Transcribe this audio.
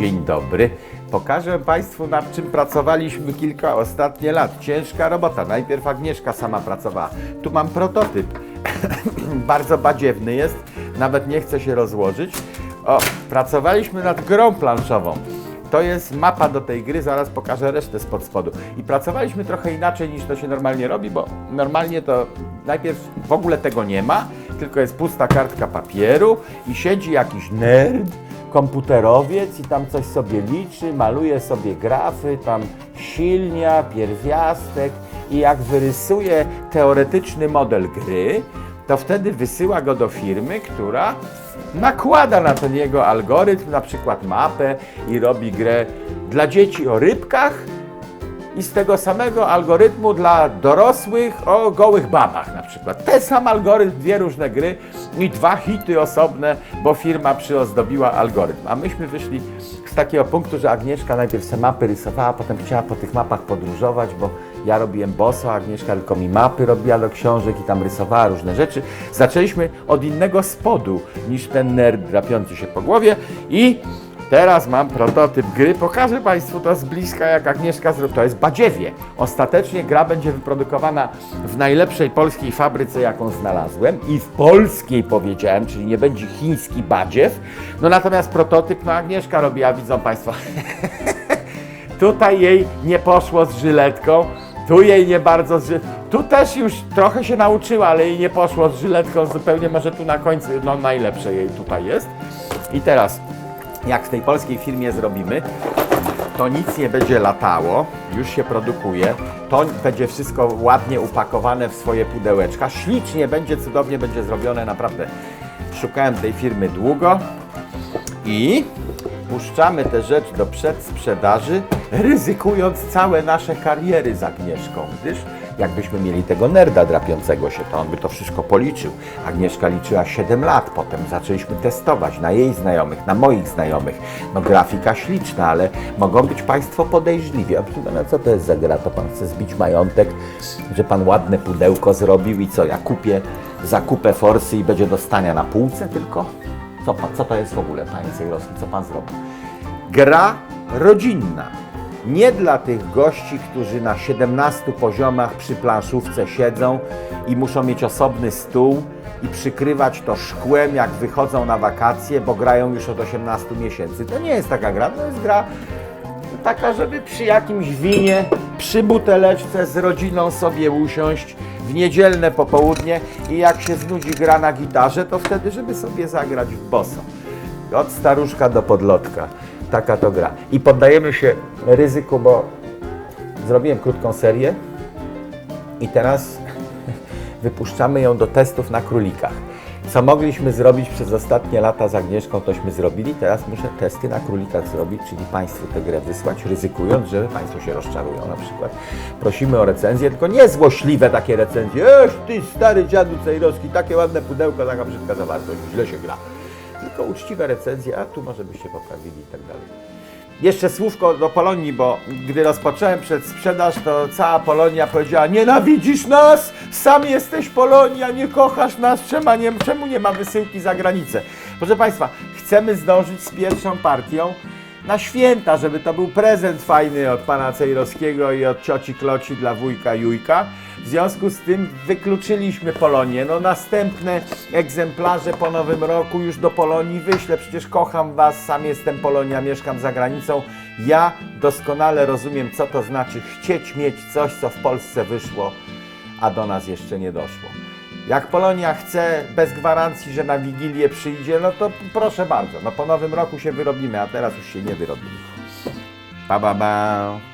Dzień dobry. Pokażę Państwu, nad czym pracowaliśmy kilka ostatnie lat. Ciężka robota. Najpierw Agnieszka sama pracowała. Tu mam prototyp. Bardzo badziewny jest. Nawet nie chce się rozłożyć. O, pracowaliśmy nad grą planszową. To jest mapa do tej gry, zaraz pokażę resztę spod spodu. I pracowaliśmy trochę inaczej niż to się normalnie robi, bo normalnie to najpierw w ogóle tego nie ma, tylko jest pusta kartka papieru i siedzi jakiś nerd, komputerowiec i tam coś sobie liczy, maluje sobie grafy, tam silnia, pierwiastek i jak wyrysuje teoretyczny model gry, to wtedy wysyła go do firmy, która nakłada na ten jego algorytm, na przykład mapę i robi grę dla dzieci o rybkach i z tego samego algorytmu dla dorosłych o gołych babach na przykład. Ten sam algorytm, dwie różne gry i dwa hity osobne, bo firma przyozdobiła algorytm. A myśmy wyszli z takiego punktu, że Agnieszka najpierw se mapy rysowała, potem chciała po tych mapach podróżować, bo ja robiłem boso, Agnieszka tylko mi mapy robiła do książek i tam rysowała różne rzeczy. Zaczęliśmy od innego spodu niż ten nerd drapiący się po głowie i Teraz mam prototyp gry. Pokażę Państwu to z bliska, jak Agnieszka zrobi. To jest badziewie. Ostatecznie gra będzie wyprodukowana w najlepszej polskiej fabryce, jaką znalazłem. I w polskiej powiedziałem, czyli nie będzie chiński badziew. No natomiast prototyp, no Agnieszka robiła, widzą Państwo. Tutaj jej nie poszło z żyletką. Tu jej nie bardzo z Tu też już trochę się nauczyła, ale jej nie poszło z żyletką zupełnie. Może tu na końcu, no najlepsze jej tutaj jest. I teraz jak w tej polskiej firmie zrobimy, to nic nie będzie latało, już się produkuje, to będzie wszystko ładnie upakowane w swoje pudełeczka, ślicznie będzie, cudownie będzie zrobione, naprawdę. Szukałem tej firmy długo i puszczamy tę rzecz do przedsprzedaży, ryzykując całe nasze kariery z Agnieszką, gdyż jakbyśmy mieli tego nerda drapiącego się, to on by to wszystko policzył. Agnieszka liczyła 7 lat, potem zaczęliśmy testować na jej znajomych, na moich znajomych. No grafika śliczna, ale mogą być Państwo podejrzliwi. A pana, co to jest za gra? To Pan chce zbić majątek, że Pan ładne pudełko zrobił i co, ja kupię zakupę forsy i będzie dostania na półce tylko? Co, co to jest w ogóle, Panie Cejrowski, co Pan zrobił? Gra rodzinna. Nie dla tych gości, którzy na 17 poziomach przy planszówce siedzą i muszą mieć osobny stół i przykrywać to szkłem, jak wychodzą na wakacje, bo grają już od 18 miesięcy. To nie jest taka gra, to jest gra taka, żeby przy jakimś winie, przy buteleczce z rodziną sobie usiąść w niedzielne popołudnie i jak się znudzi gra na gitarze, to wtedy, żeby sobie zagrać w boso. Od staruszka do podlotka. Taka to gra. I poddajemy się ryzyku, bo zrobiłem krótką serię i teraz wypuszczamy ją do testów na królikach. Co mogliśmy zrobić przez ostatnie lata z Agnieszką, tośmy zrobili. Teraz muszę testy na królikach zrobić, czyli Państwu tę grę wysłać, ryzykując, że Państwo się rozczarują na przykład. Prosimy o recenzję, tylko nie złośliwe takie recenzje. Eś, ty stary dziadu Cejrowski, takie ładne pudełko, taka brzydka zawartość, źle się gra. Tylko uczciwe recenzje, a tu może byście poprawili i tak dalej. Jeszcze słówko do Polonii, bo gdy rozpocząłem przedsprzedaż, to cała Polonia powiedziała Nienawidzisz nas? Sam jesteś Polonia, nie kochasz nas, czemu nie, czemu nie ma wysyłki za granicę? Proszę Państwa, chcemy zdążyć z pierwszą partią na święta, żeby to był prezent fajny od pana Cejrowskiego i od cioci Kloci dla wujka Jujka. W związku z tym wykluczyliśmy Polonię. No następne egzemplarze po nowym roku już do Polonii wyślę. Przecież kocham was, sam jestem Polonia, mieszkam za granicą. Ja doskonale rozumiem, co to znaczy chcieć mieć coś, co w Polsce wyszło, a do nas jeszcze nie doszło. Jak Polonia chce bez gwarancji, że na Wigilię przyjdzie, no to proszę bardzo. No po nowym roku się wyrobimy, a teraz już się nie wyrobimy. Pa, ba, ba.